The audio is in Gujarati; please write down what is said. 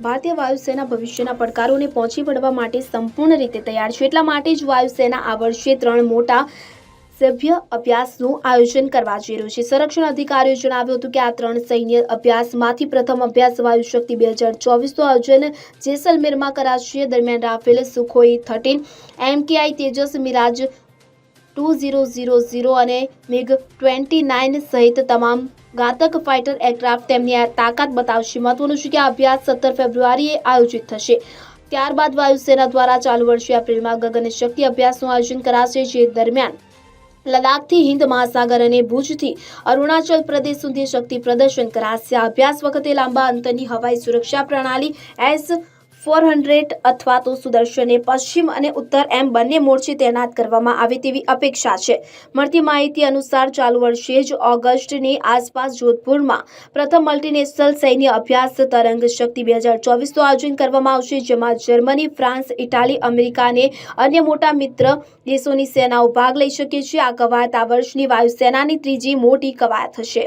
ભારતીય વાયુસેના ભવિષ્યના પડકારોને પહોંચી વળવા માટે સંપૂર્ણ રીતે તૈયાર છે. એટલા માટે જ વાયુસેના આ વર્ષે ત્રણ મોટા સભ્ય અભ્યાસનું આયોજન કરવા જઈ રહ્યું છે. સંરક્ષણ અધિકારીઓએ જણાવ્યું હતું કે આ ત્રણ સૈન્ય અભ્યાસમાંથી પ્રથમ અભ્યાસ વાયુ શક્તિ બે હજાર ચોવીસનું આયોજન જેસલમેરમાં કરાશે. દરમિયાન Rafale, Sukhoi, thirteen MKI Tejas, Mirage two zero zero zero અને મિગ ટ્વેન્ટી નાઇન સહિત તમામ ઘાતક ફાઇટર એરક્રાફ્ટ તેમની આ તાકાત બતાવશે. મહત્વનું છે કે આ અભ્યાસ સત્તર ફેબ્રુઆરીએ આયોજિત થશે. ત્યારબાદ વાયુસેના દ્વારા ચાલુ વર્ષે એપ્રિલમાં ગગન શક્તિ અભ્યાસનું આયોજન કરાશે, જે દરમિયાન લદ્દાખથી હિન્દ મહાસાગર અને ભુજથી અરુણાચલ પ્રદેશ સુધી શક્તિ પ્રદર્શન કરાશે. અભ્યાસ વખતે લાંબા અંતરની હવાઈ સુરક્ષા પ્રણાલી એસ ફોર હંડ્રેડ અથવા તો સુદર્શને પશ્ચિમ અને ઉત્તર એમ બંને મોરચે તૈનાત કરવામાં આવે તેવી અપેક્ષા છે. મળતી માહિતી અનુસાર ચાલુ વર્ષે જ ઓગસ્ટની આસપાસ જોધપુરમાં પ્રથમ મલ્ટીનેશનલ સૈન્ય અભ્યાસ તરંગ શક્તિ બે હજાર ચોવીસનું આયોજન કરવામાં આવશે, જેમાં જર્મની, ફ્રાન્સ, ઇટાલી, અમેરિકા અને અન્ય મોટા મિત્ર દેશોની સેનાઓ ભાગ લઈ શકે છે. આ કવાયત આ વર્ષની વાયુસેનાની ત્રીજી મોટી કવાયત હશે.